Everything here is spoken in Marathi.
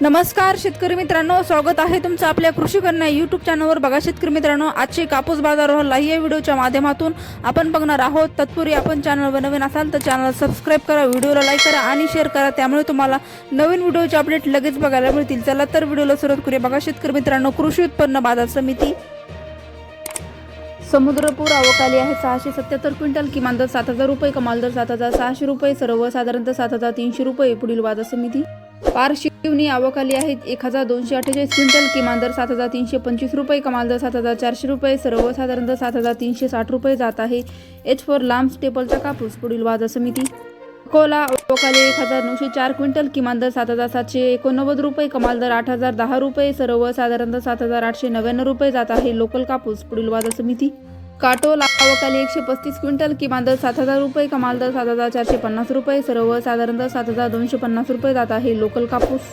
नमस्कार शेतकरी मित्रांनो. स्वागत आहे तुमचं आपल्या कृषी कन्या यूट्यूब चॅनलवर बघा शेतकरी मित्रांनो आजचे कापूस बाजारावर या व्हिडिओच्या माध्यमातून आपण बघणार आहोत. तत्पूर्वी आपण चॅनलवर नवीन असाल तर चॅनल सबस्क्राईब करा व्हिडिओला लाईक करा आणि शेअर करा. त्यामुळे तुम्हाला नवीन व्हिडिओचे अपडेट लगेच बघायला मिळतील. चला तर व्हिडिओला सुरुवात करूया. बघा शेतकरी मित्रांनो कृषी उत्पन्न बाजार समिती. समुद्रपूर आवकाली आहे सहाशे सत्याहत्तर क्विंटल. किमान दर सात हजार रुपये कमाल दर सात हजार सहाशे रुपये सर्वसाधारणतः सात हजार तीनशे रुपये पुढील बाजार समिती. पार शिवनी आवकाली आहेत एक हजार दोनशे अठ्ठेचाळीस क्विंटल किमान दर सात हजार तीनशे पंचवीस रुपये कमाल दर सात हजार चारशे रुपये सर्वसाधारणतः सात हजार तीनशे साठ रुपये जात आहे. एच फोर लांब स्टेपलचा कापूस पुढील बाजार समिती. अकोला अवकाली एक हजार नऊशे चार क्विंटल किमान दर सात हजार सातशे एकोणनव्वद रुपये कमाल दर आठ हजार दहा रुपये सर्वसाधारणतः सात हजार आठशे नव्याण्णव रुपये जात आहे. लोकल कापूस पुढील बाजार समिती. काटोल आवकाली एकशे पस्तीस क्विंटल किमान दर सात हजार रुपये कमाल दर सात हजार चारशे पन्नास रुपये सर्वसाधारणतः सात हजार दोनशे पन्नास रुपये जात आहे. लोकल कापूस